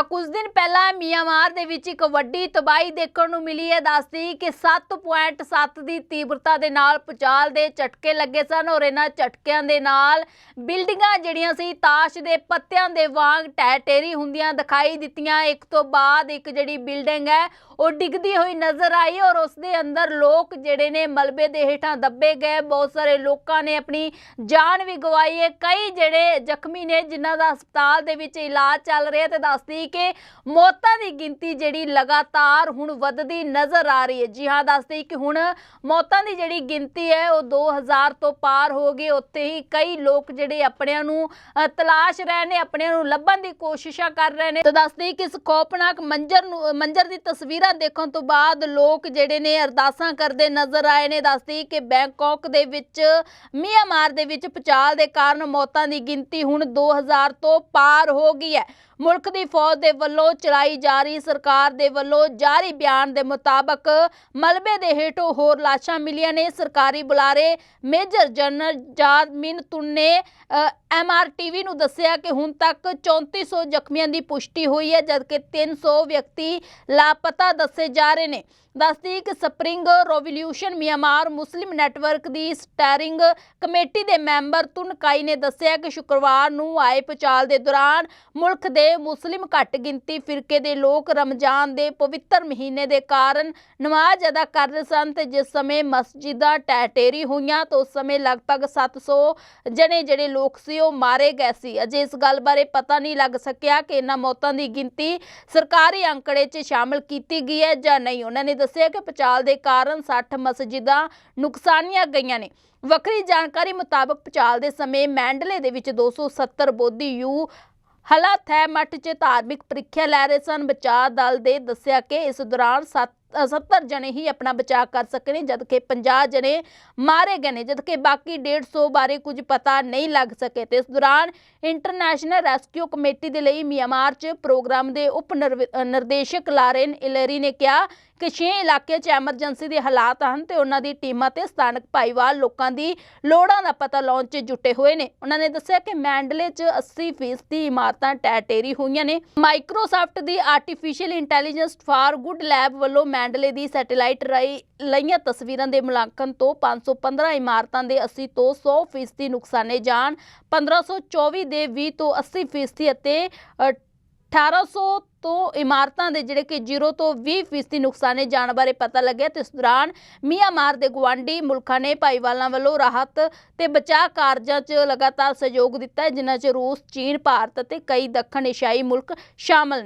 ਤਾਂ ਕੁਝ ਦਿਨ ਪਹਿਲਾਂ ਮੀਆਂਮਾਰ ਦੇ ਵਿੱਚ ਇੱਕ ਵੱਡੀ ਤਬਾਹੀ ਦੇਖਣ ਨੂੰ ਮਿਲੀ ਹੈ। ਦੱਸਦੀ ਕਿ 7.7 ਦੀ ਤੀਬਰਤਾ ਦੇ ਨਾਲ ਪੁਚਾਲ ਦੇ ਝਟਕੇ ਲੱਗੇ ਸਨ ਔਰ ਇਹਨਾਂ ਝਟਕਿਆਂ ਦੇ ਨਾਲ ਬਿਲਡਿੰਗਾਂ ਜਿਹੜੀਆਂ ਸੀ, ਤਾਸ਼ ਦੇ ਪੱਤਿਆਂ ਦੇ ਵਾਂਗ ਟਹਿ ਟੇਰੀ ਹੁੰਦੀਆਂ ਦਿਖਾਈ ਦਿੱਤੀਆਂ। ਇੱਕ ਤੋਂ ਬਾਅਦ ਇੱਕ ਜਿਹੜੀ ਬਿਲਡਿੰਗ ਹੈ, ਉਹ ਡਿੱਗਦੀ ਹੋਈ ਨਜ਼ਰ ਆਈ ਔਰ ਉਸ ਦੇ ਅੰਦਰ ਲੋਕ ਜਿਹੜੇ ਨੇ ਮਲਬੇ ਦੇ ਹੇਠਾਂ ਦੱਬੇ ਗਏ। ਬਹੁਤ ਸਾਰੇ ਲੋਕਾਂ ਨੇ ਆਪਣੀ ਜਾਨ ਵੀ ਗਵਾਈ ਹੈ। ਕਈ ਜਿਹੜੇ ਜ਼ਖਮੀ ਨੇ, ਜਿਨ੍ਹਾਂ ਦਾ ਹਸਪਤਾਲ ਦੇ ਵਿੱਚ ਇਲਾਜ ਚੱਲ ਰਿਹਾ ਤੇ ਦੱਸਦੀ ਕਿ ਮੌਤਾਂ ਦੀ ਗਿਣਤੀ ਜਿਹੜੀ ਲਗਾਤਾਰ ਹੁਣ ਵੱਧਦੀ ਨਜ਼ਰ ਆ ਰਹੀ ਹੈ। ਜੀ ਹਾਂ ਦੱਸਦੀ ਕਿ ਹੁਣ ਮੌਤਾਂ ਦੀ ਜਿਹੜੀ ਗਿਣਤੀ ਹੈ, ਉਹ 2000 ਤੋਂ ਪਾਰ ਹੋ ਗਈ। ਉੱਥੇ ਹੀ ਕਈ ਲੋਕ ਜਿਹੜੇ ਆਪਣਿਆਂ ਨੂੰ ਤਲਾਸ਼ ਰਹੇ ਨੇ, ਆਪਣਿਆਂ ਨੂੰ ਲੱਭਣ ਦੀ ਕੋਸ਼ਿਸ਼ਾਂ ਕਰ ਰਹੇ ਨੇ। ਤੇ ਦੱਸਦੀ ਕਿ ਇਸ ਖੌਫਨਾਕ ਮੰਜ਼ਰ ਨੂੰ ਮੰਜ਼ਰ ਦੀ ਤਸਵੀਰਾਂ ਦੇਖਣ ਤੋਂ ਬਾਅਦ ਲੋਕ ਜਿਹੜੇ ਨੇ ਅਰਦਾਸਾਂ ਕਰਦੇ ਨਜ਼ਰ ਆਏ ਨੇ। ਦੱਸਦੀ ਕਿ ਬੈਂਕਾਕ ਦੇ ਵਿੱਚ, ਮਿਆਂਮਾਰ ਦੇ ਵਿੱਚ ਪਚਾਲ ਦੇ ਕਾਰਨ ਮੌਤਾਂ ਦੀ ਗਿਣਤੀ ਹੁਣ 2000 ਤੋਂ ਪਾਰ ਹੋ ਗਈ ਹੈ। ਮੁਲਕ ਦੀ ਫੌਜ ਦੇ ਵੱਲੋਂ ਚਲਾਈ ਜਾ ਰਹੀ, ਸਰਕਾਰ ਦੇ ਵੱਲੋਂ ਜਾਰੀ ਬਿਆਨ ਦੇ ਮੁਤਾਬਕ ਮਲਬੇ ਦੇ ਹੇਠੋਂ ਹੋਰ ਲਾਸ਼ਾਂ ਮਿਲੀਆਂ ਨੇ। ਸਰਕਾਰੀ ਬੁਲਾਰੇ ਮੇਜਰ ਜਨਰਲ ਜਾਦਮਿਨ ਤੁੰਨੇ ਐਮਆਰਟੀਵੀ ਨੂੰ ਦੱਸਿਆ ਕਿ ਹੁਣ ਤੱਕ 3400 ਜ਼ਖਮੀਆਂ ਦੀ ਪੁਸ਼ਟੀ ਹੋਈ ਹੈ, ਜਦਕਿ 300 ਵਿਅਕਤੀ ਲਾਪਤਾ ਦੱਸੇ ਜਾ ਰਹੇ ਨੇ। ਦੱਸਦੀ ਕਿ spring revolution Myanmar Muslim network ਦੀ ਸਟੈਰਿੰਗ ਕਮੇਟੀ ਦੇ ਮੈਂਬਰ ਤੁਨਕਾਈ ਨੇ ਦੱਸਿਆ ਕਿ ਸ਼ੁੱਕਰਵਾਰ ਨੂੰ ਆਏ ਪਚਾਲ ਦੇ ਦੌਰਾਨ ਮੁਲਕ ਦੇ ਮੁਸਲਿਮ ਘੱਟ ਗਿਣਤੀ ਫਿਰਕੇ ਦੇ ਲੋਕ ਰਮਜ਼ਾਨ ਦੇ ਪਵਿੱਤਰ ਮਹੀਨੇ ਦੇ ਕਾਰਨ ਨਮਾਜ਼ ਅਦਾ ਕਰ ਰਹੇ ਸਨ ਤੇ ਜਿਸ ਸਮੇਂ ਮਸਜਿਦਾਂ ਟਹਿਟੇਰੀ ਹੋਈਆਂ ਤਾਂ ਉਸ ਸਮੇਂ ਲਗਭਗ 700 ਜਣੇ ਜਿਹੜੇ ਲੋਕ ਸੀ ਉਹ ਮਾਰੇ ਗਏ ਸੀ। ਅਜੇ ਇਸ ਗੱਲ ਬਾਰੇ ਪਤਾ ਨਹੀਂ ਲੱਗ ਸਕਿਆ ਕਿ ਇਹਨਾਂ ਮੌਤਾਂ ਦੀ ਗਿਣਤੀ ਸਰਕਾਰੀ ਅੰਕੜੇ 'ਚ ਸ਼ਾਮਲ ਕੀਤੀ ਗਈ ਹੈ ਜਾਂ ਨਹੀਂ। ਉਹਨਾਂ ਨੇ ਦੱਸਿਆ ਕਿ ਪਚਾਲ ਦੇ ਕਾਰਨ 60 ਮਸਜਿਦਾਂ ਨੁਕਸਾਨੀਆਂ ਗਈਆਂ ਨੇ। ਵੱਖਰੀ ਜਾਣਕਾਰੀ ਮੁਤਾਬਕ ਪਚਾਲ ਦੇ ਸਮੇਂ ਮੈਂਡਲੇ ਦੇ ਵਿੱਚ 270 ਬੋਧੀ ਯੂ ਹਾਲਾਤ ਹੈ, ਮੱਠ 'ਚ ਧਾਰਮਿਕ ਪ੍ਰੀਖਿਆ ਲੈ ਰਹੇ ਸਨ। ਬਚਾਅ ਦਲ ਦੇ ਦੱਸਿਆ ਕਿ ਇਸ ਦੌਰਾਨ 7 70 ਜਣੇ ਹੀ ਆਪਣਾ ਬਚਾਅ ਕਰ ਸਕੇ ਨੇ, ਜਦਕਿ 50 ਜਣੇ ਮਾਰੇ ਗਏ ਨੇ, ਜਦਕਿ ਬਾਕੀ 150 ਬਾਰੇ ਕੁਝ ਪਤਾ ਨਹੀਂ ਲੱਗ ਸਕੇ। ਤੇ ਇਸ ਦੌਰਾਨ ਇੰਟਰਨੈਸ਼ਨਲ ਰੈਸਕਿਊ ਕਮੇਟੀ ਦੇ ਲਈ ਮਿਆਂਮਾਰ 'ਚ ਪ੍ਰੋਗਰਾਮ ਦੇ ਉਪ ਨਿਰਦੇਸ਼ਕ ਲਾਰੇਨ ਇਲਰੀ ਨੇ ਕਿਹਾ ਕਿ ਛੇ ਇਲਾਕੇ 'ਚ ਐਮਰਜੈਂਸੀ ਦੇ ਹਾਲਾਤ ਹਨ ਤੇ ਉਹਨਾਂ ਦੀ ਟੀਮਾਂ ਤੇ ਸਥਾਨਕ ਭਾਈਵਾਲ ਲੋਕਾਂ ਦੀ ਲੋੜਾਂ ਦਾ ਪਤਾ ਲਾਉਣ 'ਚ ਜੁਟੇ ਹੋਏ ਨੇ। ਉਹਨਾਂ ਨੇ ਦੱਸਿਆ ਕਿ ਮੈਂਡਲੇ 'ਚ 80% ਦੀ ਇਮਾਰਤਾਂ ਟੈਟੇਰੀ ਹੋਈਆਂ ਨੇ। Microsoft the artificial intelligence for good lab ਵੱਲੋਂ ਮੈਂਡਲੇ ਦੀ ਸੈਟੇਲਾਈਟ ਰਾਹੀਂ ਲਈਆਂ ਤਸਵੀਰਾਂ ਦੇ ਮੁਲਾਂਕਣ ਤੋਂ 515 ਇਮਾਰਤਾਂ ਦੇ 80 ਤੋਂ 100 ਫੀਸਦੀ ਨੁਕਸਾਨੇ ਜਾਣ 1524 ਦੇ 20 ਤੋਂ 80% ਅਤੇ ਅ, 1800 ਤੋਂ ਇਮਾਰਤਾਂ ਦੇ ਜਿਹੜੇ ਕਿ 0 ਤੋਂ 20 ਫੀਸਦੀ ਨੁਕਸਾਨੇ ਜਾਣ ਬਾਰੇ ਪਤਾ ਲੱਗਿਆ ਤੇ ਇਸ ਦੌਰਾਨ ਮੀਆਂਮਾਰ ਦੇ ਗਵਾਂਢੀ ਮੁਲਕਾਂ ਨੇ ਭਾਈਵਾਲਾਂ ਵੱਲੋਂ ਰਾਹਤ ਤੇ ਬਚਾਅ ਕਾਰਜਾਂ 'ਚ ਲਗਾਤਾਰ ਸਹਿਯੋਗ ਦਿੱਤਾ ਹੈ ਜਿਨ੍ਹਾਂ 'ਚ ਰੂਸ ਚੀਨ ਭਾਰਤ ਅਤੇ ਕਈ ਦੱਖਣ ਏਸ਼ੀਆਈ ਮੁਲਕ ਸ਼ਾਮਲ ਨੇ।